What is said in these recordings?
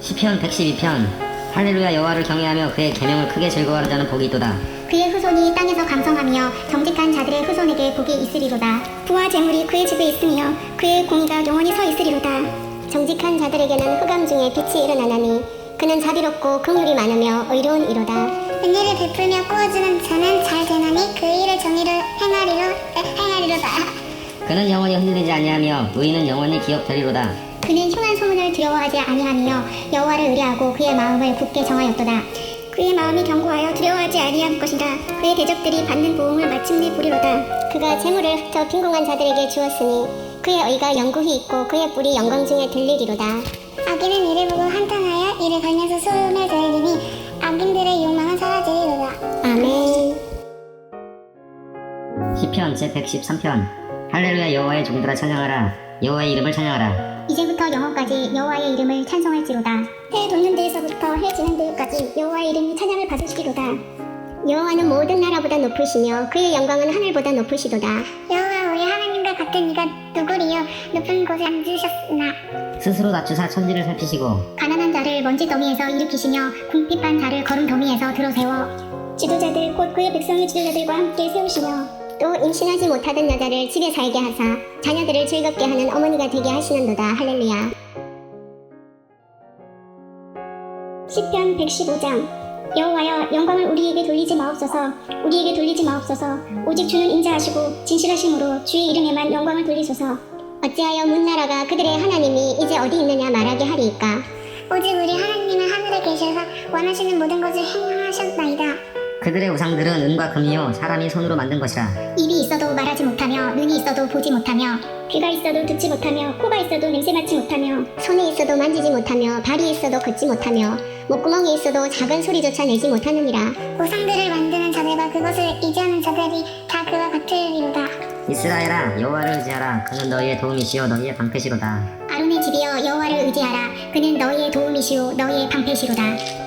시편 112편 할렐루야 여호와를 경외하며 그의 계명을 크게 즐거워하는 자는 복이 있도다. 그의 후손이 땅에서 강성하며 정직한 자들의 후손에게 복이 있으리로다. 부와 재물이 그의 집에 있으며 그의 공의가 영원히 서 있으리로다. 정직한 자들에게는 흑암 중에 빛이 일어나나니 그는 자비롭고 긍휼이 많으며 의로운 이로다. 은혜를 베풀며 꾸어주는 자는 잘 되나니 그 일의 정의를 행하리로 행하리로다. 그는 영원히 흔들리지 아니하며 의인은 영원히 기업되리로다. 그는 흉한 소문을 두려워하지 아니하며 여호와를 의뢰하고 그의 마음을 굳게 정하였도다. 그의 마음이 견고하여 두려워하지 아니할 것이다. 그의 대적들이 받는 보응을 마침내 보리로다. 그가 재물을 흩어 빈궁한 자들에게 주었으니 그의 의가 영구히 있고 그의 뿔이 영광 중에 들리리로다. 악인은 이를 보고 한탄하여 이를 걸면서 숨을 들리니 악인들의 욕망은 사라지리로다. 아멘. 시편 제 113편 할렐루야 여호와의 종들아 찬양하라 여호와의 이름을 찬양하라. 이제부터 영원까지 여호와의 이름을 찬송할지로다. 해 돋는 데에서부터 해 지는 데까지 여호와의 이름이 찬양을 받으시리로다. 여호와는 모든 나라보다 높으시며 그의 영광은 하늘보다 높으시도다. 여호와 우리 하나님과 같은 이가 누구리요? 높은 곳에 앉으셨으나 스스로 낮추사 천지를 살피시고 가난한 자를 먼지 더미에서 일으키시며 궁핍한 자를 거름 더미에서 들어세워 지도자들 곧 그의 백성의 지도자들과 함께 세우시며 또 임신하지 못하던 여자를 집에 살게 하사 자녀들을 즐겁게 하는 어머니가 되게 하시는도다. 할렐루야. 시편 115장. 여호와여 영광을 우리에게 돌리지 마옵소서. 우리에게 돌리지 마옵소서. 오직 주는 인자하시고 진실하심으로 주의 이름에만 영광을 돌리소서. 어찌하여 문나라가 그들의 하나님이 이제 어디 있느냐 말하게 하리이까? 오직 우리 하나님은 하늘에 계셔서 원하시는 모든 것을 행하셨나이다 그들의 우상들은 은과 금이요 사람이 손으로 만든 것이라. 입이 있어도 말하지 못하며 눈이 있어도 보지 못하며 귀가 있어도 듣지 못하며 코가 있어도 냄새 맡지 못하며 손이 있어도 만지지 못하며 발이 있어도 걷지 못하며 목구멍이 있어도 작은 소리조차 내지 못하느니라. 우상들을 만드는 자들과 그것을 이지하는 자들이 다 그와 같으리로다. 이스라엘아 여호와를 의지하라. 그는 너희의 도움이시요 너희의 방패시로다. 아론의 집이여 여호와를 의지하라. 그는 너희의 도움이시오 너희의 방패시로다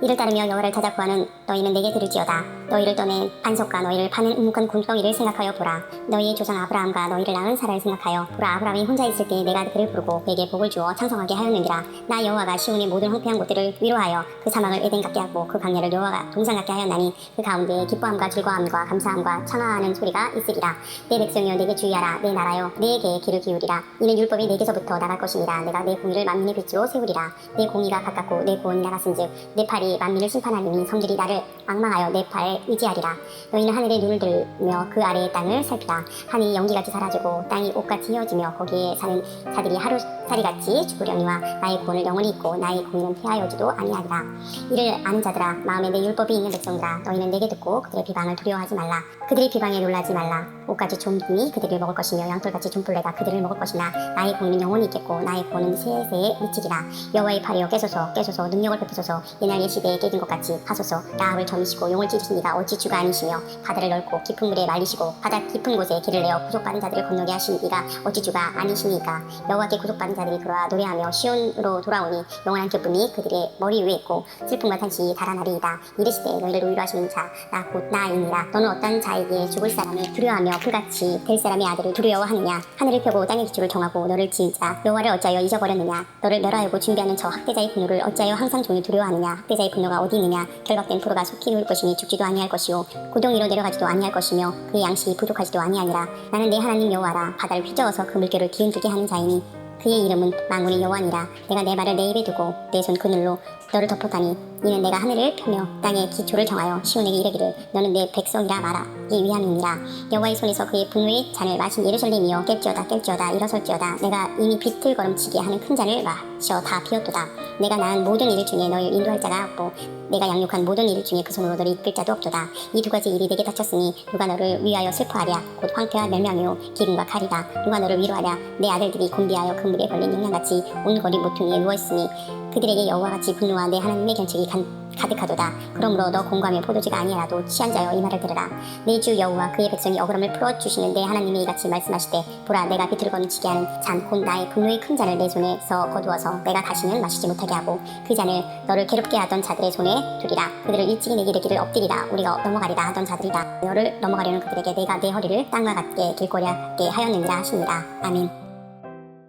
이를 따르며 여호와를 찾아 구하는 너희는 내게 들을지어다. 너희를 떠낸 반석과 너희를 파는 우묵한 굴덩이를 생각하여 보라. 너희의 조상 아브라함과 너희를 낳은 사라를 생각하여 보라. 아브라함이 혼자 있을 때 내가 그를 부르고 그에게 복을 주어 창성하게 하였느니라. 나 여호와가 시온의 모든 황폐한 곳들을 위로하여 그 사막을 에덴 같게 하고 그 강야를 여호와가 동산 같게 하였나니 그 가운데에 기뻐함과 즐거움과 감사함과 청하하는 소리가 있으리라. 내 백성이여 내게 주의하라. 내 나라여 내게 귀를 기울이라. 이는 율법이 내게서부터 나갈 것이니라. 내가 내 공의를 만민의 빛으로 세우리라. 내 공의가 가깝고 내 구원이 나갔은즉 내 팔이 만민을 심판하리니 성들이 나를 악망하여 내 팔에 의지하리라. 너희는 하늘에 눈을 들며 그 아래의 땅을 살피라. 하늘이 연기같이 사라지고 땅이 옷같이 휘어지며 거기에 사는 자들이 하루살이같이 죽으려니와 나의 구원을 영원히 있고 나의 공의는 폐하여지도 아니하리라. 이를 아는 자들아 마음에 내 율법이 있는 백성들아 너희는 내게 듣고 그들의 비방을 두려워하지 말라. 그들의 비방에 놀라지 말라 옷같이 좀비 그들을 먹을 것이며 양털같이 좀벌레가 그들을 먹을 것이나 나의 공의는 영원히 있겠고 나의 구원은 세세에 미치리라. 여호와의 팔이여 깨소서 깨소서. 능력을 베푸소서. 옛날 옛시대에 깨진 것 같이 하소서. 라합을 점이시고 용을 이가 어찌 주가 아니시며 바다를 넓고 깊은 물에 말리시고 바다 깊은 곳에 길을 내어 구속받은 자들을 건너게 하신 이가 어찌 주가 아니시니까. 여호와께 구속받은 자들이 돌아 노래하며 시온으로 돌아오니 영원한 기쁨이 그들의 머리 위에 있고 슬픔과 탄식이 달아나리이다. 이르시되 너희를 위로하시는 자 나 곧 나이니라. 너는 어떤 자에게 죽을 사람을 두려워하며 그같이 될 사람의 아들을 두려워하느냐? 하늘을 펴고 땅의 기초를 정하고 너를 지은 자. 여호와를 어찌하여 잊어버렸느냐? 너를 멸하려고 준비하는 저 학대자의 분노를 어찌하여 항상 종일 두려워하느냐? 학대자의 분노가 어디 있느냐? 결박된 포로가 속히 누울 것이니 죽지도 아니할 것이요. 고동 위로 내려가지도 아니할 것이며 그의 양식이 부족하지도 아니하니라. 나는 내 하나님 여호와라. 바다를 휘저어서 그 물결을 뒤흔들게 하는 자이니 그의 이름은 망군의 여호와니라. 내가 내 말을 내 입에 두고 내 손 그늘로 너를 덮었다니 이는 내가 하늘을 펴며 땅에 기초를 정하여 시온에게 이르기를 너는 내 백성이라 말하기 위함이니라. 여호와의 손에서 그의 분노의 잔을 마신 예루살렘이여 깰지어다 깰지어다 일어설지어다. 내가 이미 비틀거름치게 하는 큰 잔을 마셔 다 비었도다. 내가 낳은 모든 일 중에 너를 인도할 자가 없고 내가 양육한 모든 일 중에 그 손으로 너를 이끌 자도 없도다. 이 두 가지 일이 내게 닥쳤으니 누가 너를 위하여 슬퍼하랴. 곧 황폐와 멸망이요 기근과 칼이다 누가 너를 위로하랴. 내 아들들이 곤비하여 그물에 걸린 용량같이 온 거리 모퉁이에 누워있으니 그들에게 여호와 같이 분노 와 내 하나님의 견책이 간, 가득하도다. 그러므로 너 공감의 포도주가 아니라도 취한 자여 이 말을 들으라. 내 주 여호와 그의 백성이 억울함을 풀어 주시는 내 하나님이 이같이 말씀하시되 보라 내가 비틀거치게 하는 잔 곧 나의 분노의 큰 잔을 내 손에서 거두어서 내가 다시는 마시지 못하게 하고 그 잔을 너를 괴롭게 하던 자들의 손에 두리라. 그들을 일찍이 내게 이르기를 엎드리라. 우리가 넘어가리라 하던 자들이다. 너를 넘어가려는 그들에게 내가 내 허리를 땅과 같게 길고랴하게 하였느니라 하시니라. 아멘.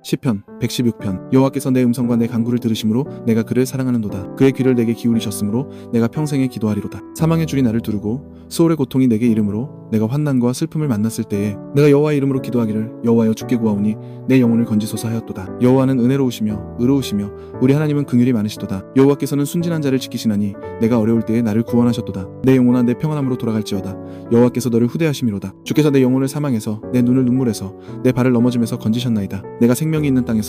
시편 116편 여호와께서 내 음성과 내 간구를 들으심으로 내가 그를 사랑하는도다. 그의 귀를 내게 기울이셨으므로 내가 평생에 기도하리로다. 사망의 줄이 나를 두르고 수월의 고통이 내게 이름으로 내가 환난과 슬픔을 만났을 때에 내가 여호와의 이름으로 기도하기를 여호와여 주께 구하오니 내 영혼을 건지소서 하였도다. 여호와는 은혜로우시며 의로우시며 우리 하나님은 긍휼이 많으시도다. 여호와께서는 순진한 자를 지키시나니 내가 어려울 때에 나를 구원하셨도다. 내 영혼아 내 평안함으로 돌아갈지어다. 여호와께서 너를 후대하심이로다. 주께서 내 영혼을 사망해서 내 눈을 눈물에서 내 발을 넘어짐에서 건지셨나이다. 내가 생명이 있는 땅에서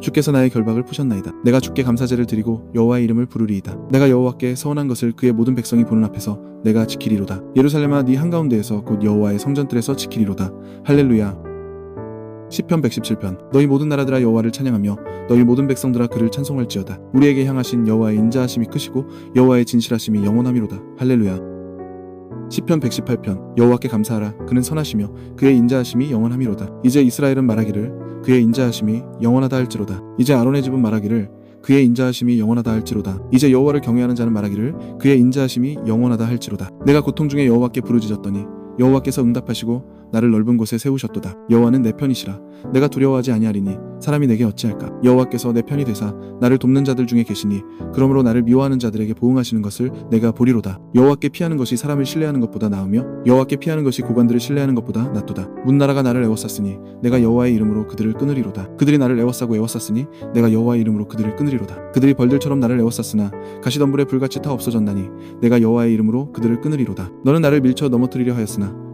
주께서 나의 결박을 푸셨나이다. 내가 주께 감사제를 드리고 여호와의 이름을 부르리이다. 내가 여호와께 서원한 것을 그의 모든 백성이 보는 앞에서 내가 지키리로다. 예루살렘아 네 한가운데에서 곧 여호와의 성전들에서 지키리로다. 할렐루야. 시편 117편. 너희 모든 나라들아 여호와를 찬양하며 너희 모든 백성들아 그를 찬송할지어다. 우리에게 향하신 여호와의 인자하심이 크시고 여호와의 진실하심이 영원함이로다. 할렐루야. 시편 118편. 여호와께 감사하라. 그는 선하시며 그의 인자하심이 영원함이로다. 이제 이스라엘은 말하기를 그의 인자하심이 영원하다 할지로다. 이제 아론의 집은 말하기를 그의 인자하심이 영원하다 할지로다. 이제 여호와를 경외하는 자는 말하기를 그의 인자하심이 영원하다 할지로다. 내가 고통 중에 여호와께 부르짖었더니 여호와께서 응답하시고 나를 넓은 곳에 세우셨도다. 여호와는 내 편이시라. 내가 두려워하지 아니하리니 사람이 내게 어찌할까? 여호와께서 내 편이 되사 나를 돕는 자들 중에 계시니 그러므로 나를 미워하는 자들에게 보응하시는 것을 내가 보리로다. 여호와께 피하는 것이 사람을 신뢰하는 것보다 나으며 여호와께 피하는 것이 고관들을 신뢰하는 것보다 낫도다. 문나라가 나를 애워쌌으니 내가 여호와의 이름으로 그들을 끊으리로다. 그들이 나를 애워싸고 애워쌌으니 내가 여호와의 이름으로 그들을 끊으리로다. 그들이 벌들처럼 나를 애워쌌으나 가시덤불에 불같이 타 없어졌나니 내가 여호와의 이름으로 그들을 끊으리로다. 너는 나를 밀쳐 넘어뜨리려 하였으나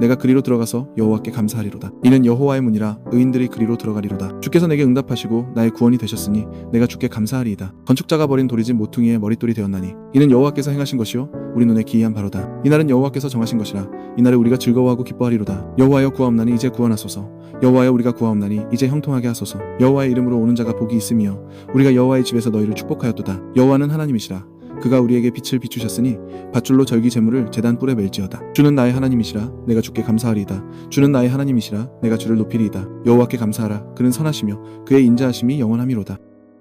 내가 그리로 들어가서 여호와께 감사하리로다. 이는 여호와의 문이라 의인들이 그리로 들어가리로다. 주께서 내게 응답하시고 나의 구원이 되셨으니 내가 주께 감사하리이다. 건축자가 버린 돌이진 모퉁이의 머릿돌이 되었나니 이는 여호와께서 행하신 것이요 우리 눈에 기이한 바로다. 이날은 여호와께서 정하신 것이라 이날에 우리가 즐거워하고 기뻐하리로다. 여호와여 구하옵나니 이제 구원하소서. 여호와여 우리가 구하옵나니 이제 형통하게 하소서. 여호와의 이름으로 오는 자가 복이 있으며 우리가 여호와의 집에서 너희를 축복하였도다. 여호와는 하나님이시라. 그가 우리에게 빛을 비추셨으니 밧줄로 절기 제물을 제단 뿔에 멜지어다. 주는 나의 하나님이시라 내가 주께 감사하리이다. 주는 나의 하나님이시라 내가 주를 높이리이다. 여호와께 감사하라 그는 선하시며 그의 인자하심이 영원함이로다.